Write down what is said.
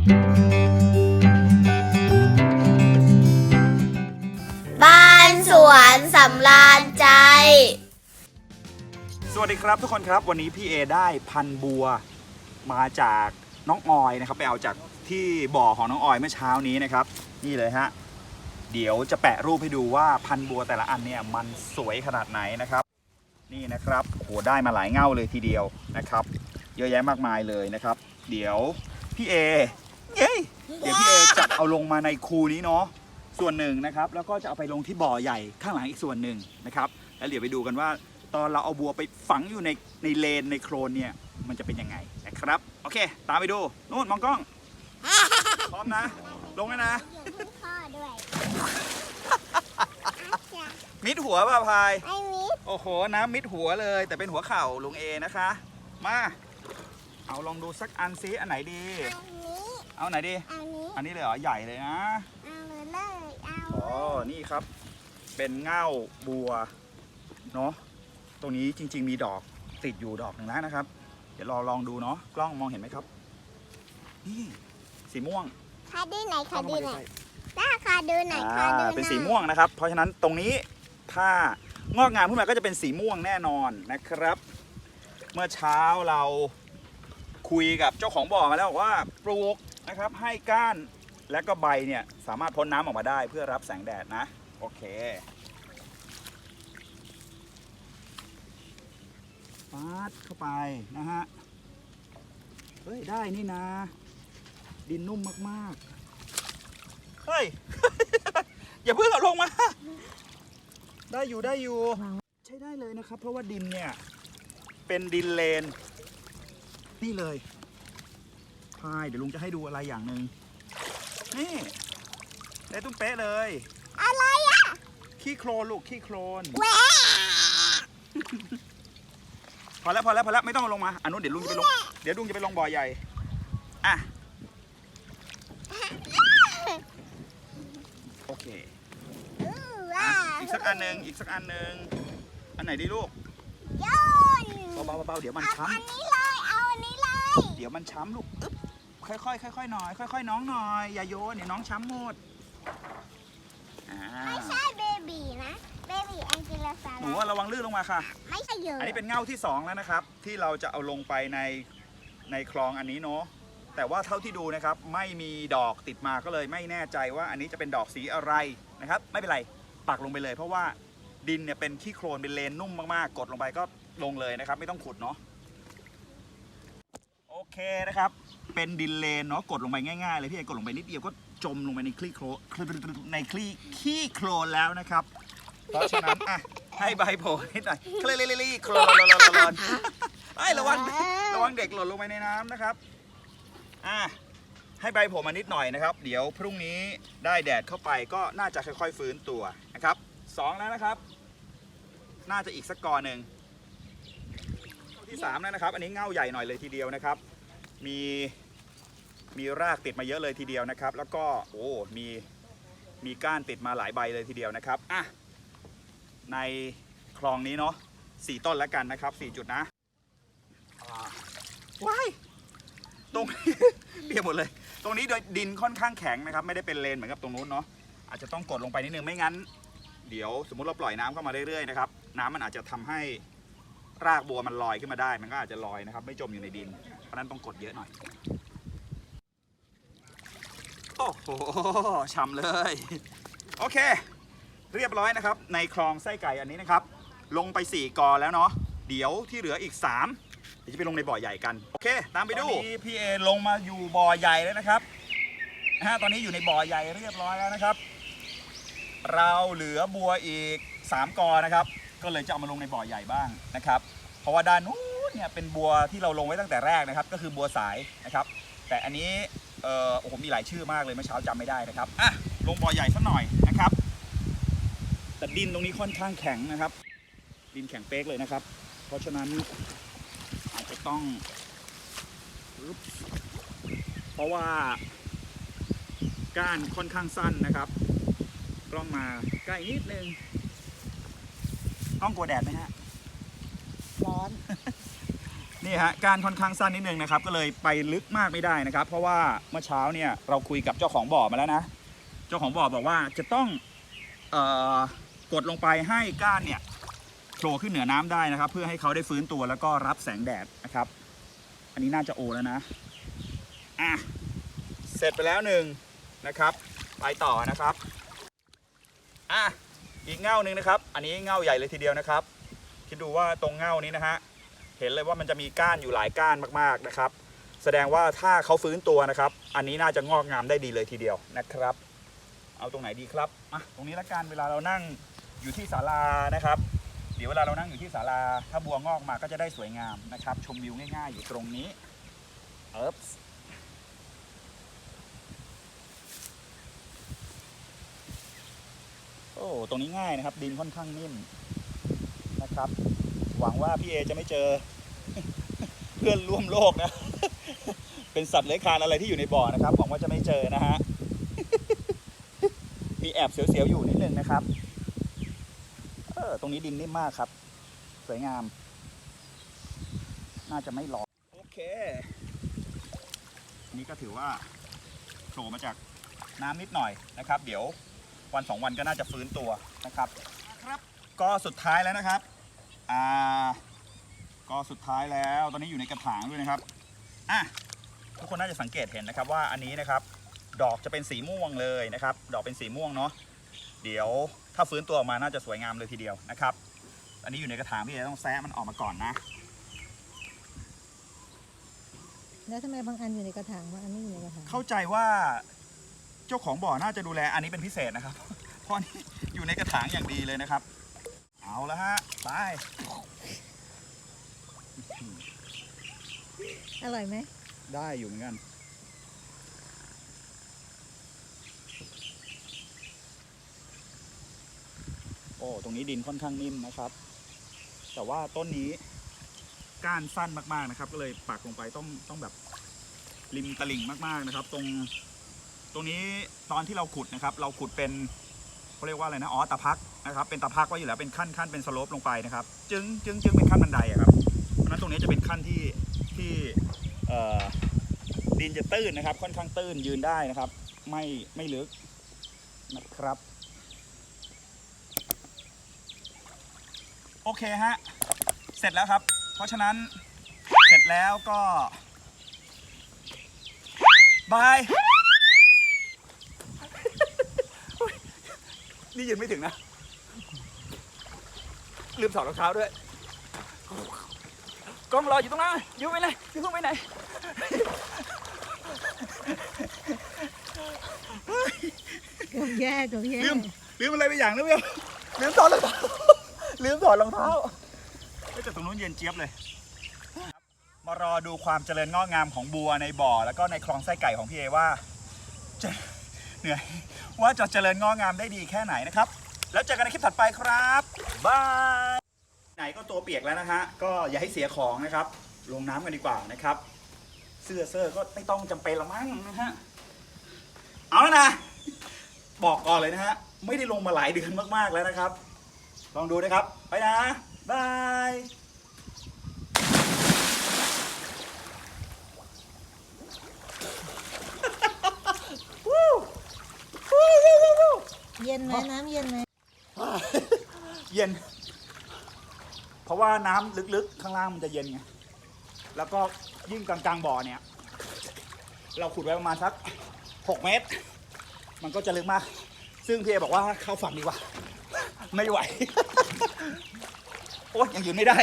บ้านสวนสำราญใจ สวัสดีครับทุกคนครับวันนี้พี่เอได้พันบัวมาจากน้องออยนะครับ ไปเอาจากที่บ่อของน้องออยเมื่อเช้านี้นะครับ นี่เลยฮะเดี๋ยวจะแปะรูปให้ดูว่าพันบัวแต่ละอันเนี่ยมันสวยขนาดไหนนะครับ นี่นะครับโหได้มาหลายเง่าเลยทีเดียวนะครับ เยอะแยะมากมายเลยนะครับ เดี๋ยวพี่เอ เย้เดี๋ยวพี่เอจะเอาลงมาในคูนี้เนาะส่วนหนึ่งนะครับ แล้วก็จะเอาไปลงที่บ่อใหญ่ข้างหลังอีกส่วนหนึ่งนะครับ แล้วเดี๋ยวไปดูกันว่า ตอนเราเอาบัวไปฝังอยู่ในในเลนในโครนเนี่ยมันจะเป็นยังไงนะครับโอเค ตามไปดูนู่นมองกล้อง พร้อมนะ ลงแล้วนะอยู่พึ่งพ่อด้วยมิดหัวป่ะพาย ไอ้มิดโอ้โห น้ำมิดหัวเลย แต่เป็นหัวเข่าลุงเอนะคะ มา เอาลองดูสักอันซิอันไหนดี อันนี้ เอาไหนดีอันนี้อันนี้เลยเหรอ ใหญ่เลยนะ เอาเลยเลยเอาอ๋อ นี่ครับ เป็นเง่าบัว เนาะ ตรงนี้จริง ๆ มีดอกติดอยู่ดอกหนึ่งแล้วนะครับ เดี๋ยวรอลองดูเนาะ กล้องมองเห็นไหมครับ นี่สีม่วงคาดูไหนกล้คาองดูเข้าไหนมาใกล้ถ้าคาดูไหนๆคาอ่าดูไหนเป็นสีม่วงนะครับ เพราะฉะนั้นตรงนี้ถ้างอกงามขึ้นมาก็จะเป็นสีม่วงแน่นอนนะครับ เมื่อเช้าเราคุยกับเจ้าของบ่อมาแล้วบอกว่าปลูก นะครับ ให้ก้านและก็ใบเนี่ยสามารถพ้นน้ำออกมาได้เพื่อรับแสงแดดนะ โอเคฟาดเข้าไปนะฮะ เฮ้ย ได้นี่นะ ดินนุ่มมากๆ เฮ้ย อย่าเพิ่งเอาลงมา ได้อยู่ได้อยู่ ใช้ได้เลยนะครับ เพราะว่าดินเนี่ย เป็นดินเลน นี่เลย พาย เดี๋ยวลุงจะให้ดูอะไรอย่างหนึ่งนี่ได้ตุ้มเป๊ะเลย อะไรอะขี้โคลนลูกขี้โคลนแหวะพอแล้วพอแล้วพอแล้วไม่ต้องเอาลงมาอันนู้นเดี๋ยวลุงจะไปลงเดี๋ยวลุงจะไปลงบ่อใหญ่อะโอเคอู้อะว้าอีกสักอันหนึ่งอีกสักอันหนึ่งอันไหนดีลูกโยนเบาๆเบาๆเดี๋ยวมันเอาช้อันนี้เลยเอาอันนี้เลยำเดี๋ยวมันช้ำลูกอึ๊บ ค่อยๆค่อยๆหน่อย ค่อยๆน้องหน่อย อย่าโยนเดี๋ยวน้องช้ำหมดอ่าไม่ใช่เบบีนะเบบีแองเจิลซาหนูว่าระวังลื่นลงมาค่ะ ไม่ใช่เยอะอันนี้เป็นเง่าที่สองแล้วนะครับ ที่เราจะเอาลงไปในในคลองอันนี้เนาะแต่ว่าเท่าที่ดูนะครับไม่มีดอกติดมาก็เลยไม่แน่ใจว่าอันนี้จะเป็นดอกสีอะไรนะครับ ไม่เป็นไรปักลงไปเลย เพราะว่าดินเนี่ยเป็นขี้โคลนเป็นเลนนุ่มมากๆ กดลงไปก็ลงเลยนะครับ ไม่ต้องขุดเนาะโอเคนะครับ เป็นดินเลนเนาะกดลงไปง่ายๆเลยพี่เอกดลงไปนิดเดียวก็จมลงไปในคลี่โคลนในคลี่ขี้โคลนแล้วนะครับ เพราะฉะนั้นอะให้ใบโผล่นิดหน่อยคลี่ลี่ลี่โคลนโคลนโคลนไอ้ยระวังระวังเด็กหล่นลงไปในน้ำนะครับอะให้ใบโผล่มานิดหน่อยนะครับ เดี๋ยวพรุ่งนี้ได้แดดเข้าไปก็น่าจะค่อยๆฟื้นตัวนะครับสองแล้วนะครับ น่าจะอีกสักกอหนึ่งที่สามแล้วนะครับ อันนี้เง่าใหญ่หน่อยเลยทีเดียวนะครับ มีมีรากติดมาเยอะเลยทีเดียวนะครับ แล้วก็โอ้มีมีก้านติดมาหลายใบเลยทีเดียวนะครับอะในคลองนี้เนาะสี่ต้นแล้วกันนะครับสี่จุดนะว้ายตรงเปียกหมดเลย ตรงนี้โดยดินค่อนข้างแข็งนะครับ ไม่ได้เป็นเลนเหมือนกับตรงนู้นเนาะอาจจะต้องกดลงไปนิดนึงไม่งั้น เดี๋ยวสมมุติเราปล่อยน้ำเข้ามาเรื่อยๆนะครับ น้ำมันอาจจะทำให้ รากบัวมันลอยขึ้นมาได้ มันก็อาจจะลอยนะครับ ไม่จมอยู่ในดิน เพราะนั้นต้องกดเยอะหน่อย โอ้โหช่ำเลย โอเค เรียบร้อยนะครับ ในคลองไส้ไก่อันนี้นะครับ ลงไป 4 กอแล้วเนาะ เดี๋ยวที่เหลืออีก 3 เดี๋ยวจะไปลงในบ่อใหญ่กัน โอเค ตามไปดูพี่เอลงมาอยู่บ่อใหญ่แล้วนะครับนะฮะตอนนี้อยู่ในบ่อใหญ่เรียบร้อยแล้วนะครับ เราเหลือบัวอีก 3 กอนะครับ ก็เลยจะเอามาลงในบ่อใหญ่บ้างนะครับ เพราะว่าด้านนู้นเนี่ยเป็นบัวที่เราลงไว้ตั้งแต่แรกนะครับ ก็คือบัวสายนะครับ แต่อันนี้เออโอ้โหมีหลายชื่อมากเลยเมื่อเช้าจำไม่ได้นะครับอะลงบ่อใหญ่สักหน่อยนะครับ แต่ดินตรงนี้ค่อนข้างแข็งนะครับ ดินแข็งเป๊กเลยนะครับ เพราะฉะนั้นอาจจะต้อง เพราะว่าก้านค่อนข้างสั้นนะครับกล้องมาใกล้นิดนึง กล้องกลัวแดดไหมฮะ ร้อน นี่ฮะการค่อนข้างสั้นนิดนึงนะครับ ก็เลยไปลึกมากไม่ได้นะครับ เพราะว่าเมื่อเช้าเนี่ยเราคุยกับเจ้าของบ่อมาแล้วนะ เจ้าของบ่อบอกว่าจะต้องเอ่อกดลงไปให้ก้านเนี่ยโผล่ขึ้นเหนือน้ำได้นะครับ เพื่อให้เขาได้ฟื้นตัวแล้วก็รับแสงแดดนะครับ อันนี้น่าจะโอแล้วนะอะเสร็จไปแล้วหนึ่งนะครับ ไปต่อนะครับอะ อีกเง่าหนึ่งนะครับ อันนี้เง่าใหญ่เลยทีเดียวนะครับ คิดดูว่าตรงเง่านี้นะฮะ เห็นเลยว่ามันจะมีก้านอยู่หลายก้านมากๆนะครับ แสดงว่าถ้าเขาฟื้นตัวนะครับ อันนี้น่าจะงอกงามได้ดีเลยทีเดียวนะครับ เอาตรงไหนดีครับอะตรงนี้ละกันเวลาเรานั่งอยู่ที่ศาลานะครับ เดี๋ยวเวลาเรานั่งอยู่ที่ศาลา ถ้าบัวงอกมาก็จะได้สวยงามนะครับ ชมวิวง่ายๆอยู่ตรงนี้เอิบส์โอ้ ตรงนี้ง่ายนะครับ ดินค่อนข้างนิ่มนะครับ หวังว่าพี่เอจะไม่เจอ เพื่อนร่วมโลกนะ เป็นสัตว์เลื้อยคลานอะไรที่อยู่ในบ่อนะครับ หวังว่าจะไม่เจอนะฮะ มีแอบเสียวๆอยู่นิดนึงนะครับ เออตรงนี้ดินนิ่มมากครับ สวยงาม น่าจะไม่ร้อนโอเค นี่ก็ถือว่าโผล่มาจากน้ำนิดหน่อยนะครับ เดี๋ยว วันสองวันก็น่าจะฟื้นตัวนะครับครับ ก็สุดท้ายแล้วนะครับอ่าก็สุดท้ายแล้วตอนนี้อยู่ในกระถางด้วยนะครับอะทุกคนน่าจะสังเกตเห็นนะครับว่าอันนี้นะครับดอกจะเป็นสีม่วงเลยนะครับ ดอกเป็นสีม่วงเนาะเดี๋ยวถ้าฟื้นตัวออกมาน่าจะสวยงามเลยทีเดียวนะครับ อันนี้อยู่ในกระถางพี่เอต้องแซะมันออกมาก่อนนะแล้วทำไมบางอันอยู่ในกระถางบางอันไม่อยู่ในกระถางเข้าใจว่า เจ้าของบ่อน่าจะดูแลอันนี้เป็นพิเศษนะครับ เพราะนี่อยู่ในกระถางอย่างดีเลยนะครับ เอาละฮะไปอร่อยไหมได้อยู่เหมือนกัน โอ้ตรงนี้ดินค่อนข้างนิ่มนะครับ แต่ว่าต้นนี้ก้านสั้นมากๆนะครับ ก็เลยปักลงไปต้องต้องแบบริมตลิ่งมากๆนะครับ ตรง ตรงนี้ตอนที่เราขุดนะครับ เราขุดเป็นเขาเรียกว่าอะไรนะอ๋อตะพักนะครับ เป็นตะพักไว้อยู่แล้วเป็นขั้นขั้นเป็นสโลปลงไปนะครับ จึงจึงจึงเป็นขั้นบันไดอะครับเพราะฉะนั้นตรงนี้จะเป็นขั้นที่ที่เอ่อดินจะตื้นนะครับ ค่อนข้างตื้นยืนได้นะครับ ไม่ไม่ลึกนะครับ โอเคฮะเสร็จแล้วครับ เพราะฉะนั้นเสร็จแล้วก็บาย นี่ยืนไม่ถึงนะ ลืมถอดรองเท้าด้วย กล้องรออยู่ตรงนั้นอยู่ไปไหนอยู่ไปไหนเกือบแย่เกือบแย่ลืมลืมอะไรไปอย่างนึงเดียวลืมถอดรองเท้าลืมถอดรองเท้าเฮ้ยแต่ตรงนู้นเย็นเจี๊ยบเลย มารอดูความเจริญงอกงามของบัวในบ่อ แล้วก็ในคลองไส้ไก่ของพี่เอว่าจะ เหนื่อยว่าจะเจริญงอกงามได้ดีแค่ไหนนะครับ แล้วเจอกันในคลิปถัดไปครับบายไหนก็ตัวเปียกแล้วนะฮะก็อย่าให้เสียของนะครับ ลงน้ำกันดีกว่านะครับ เสื้อเสื้อก็ไม่ต้องจำเป็นละมั้งนะฮะเอาแล้วนะบอกก่อนเลยนะฮะไม่ได้ลงมาหลายเดือนมากๆแล้วนะครับ ลองดูนะครับ ไปนะบาย เย็นไหมน้ำเย็นไหมเย็น เพราะว่าน้ำลึกๆ ข้างล่างมันจะเย็นไง แล้วก็ยิ่งกลางๆบ่อเนี่ย เราขุดไว้ประมาณสักหกเมตร มันก็จะลึกมาก ซึ่งพี่เอบอกว่าเข้าฝั่งดีกว่า ไม่ไหว โอ๊ยยังยืนไม่ได้